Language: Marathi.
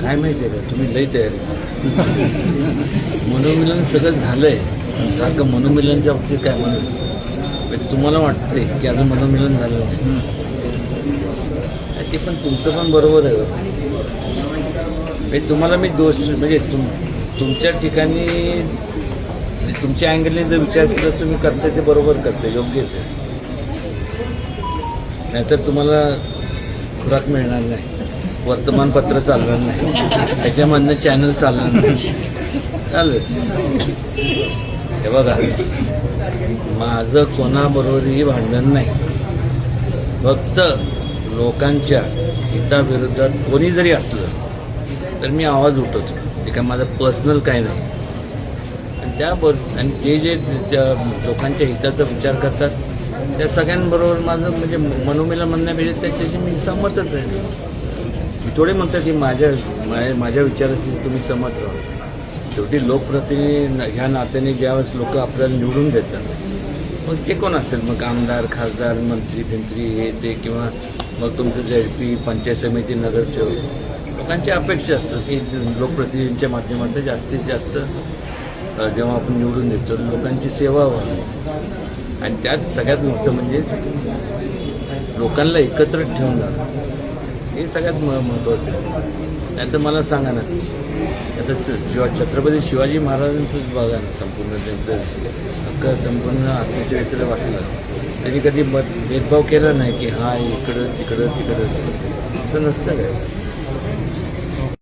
काय माहिती आहे का? तुम्ही लई तयारी मनोमिलन सगळं झालंय. सारखं मनोमिलनच्या बाबतीत काय म्हणून म्हणजे तुम्हाला वाटतंय की अजून मनोमिलन झालं नाही. ते पण तुमचं पण बरोबर आहे. म्हणजे तुम्हाला मी दोष म्हणजे तुम तुमच्या ठिकाणी म्हणजे तुमच्या अँगलने जर विचार केला तर तुम्ही करते ते बरोबर करते योग्यच आहे. नाहीतर तुम्हाला खुराक मिळणार नाही. वर्तमानपत्र चालणार नाही. त्याच्यामधनं चॅनल चालणार नाही. चालेल. हे बघा. माझं कोणाबरोबरही भांडण नाही. फक्त लोकांच्या हिताविरोधात कोणी जरी असलं तर मी आवाज उठवतो. ते काय माझं पर्सनल काय नाही. आणि त्या बर- आणि ते जे त्या लोकांच्या हिताचा विचार करतात त्या सगळ्यांबरोबर माझं म्हणजे मनोमिला म्हणण्यापेक्षा त्याच्याशी मी सहमतच आहे. थोडे म्हणतात की माझ्या माझ्या विचाराशी तुम्ही सहमत राहा. शेवटी लोकप्रतिनिधी ह्या नात्याने ज्यावेळेस लोक आपल्याला निवडून देतात मग ते कोण असेल? मग आमदार खासदार मंत्री फिंत्री हे ते किंवा मग तुमचं जे पी पंचायत समिती नगरसेवक लोकांची अपेक्षा असतात की लोकप्रतिनिधींच्या माध्यमातून जास्तीत जास्त जेव्हा आपण निवडून देतो लोकांची सेवा व्हावी. आणि त्यात सगळ्यात मोठं म्हणजे लोकांना एकत्र ठेवून जाणं हे सगळ्यात म महत्त्वाचं आहे. नाही तर मला सांगा ना आता शिवा छत्रपती शिवाजी महाराजांचंच बघा ना संपूर्ण त्यांचं हक्क संपूर्ण आत्मचरित्र वाचलं. त्यांनी कधी मत भेदभाव केला नाही की हा इकडं तिकडं तिकडं. असं नसतं काय?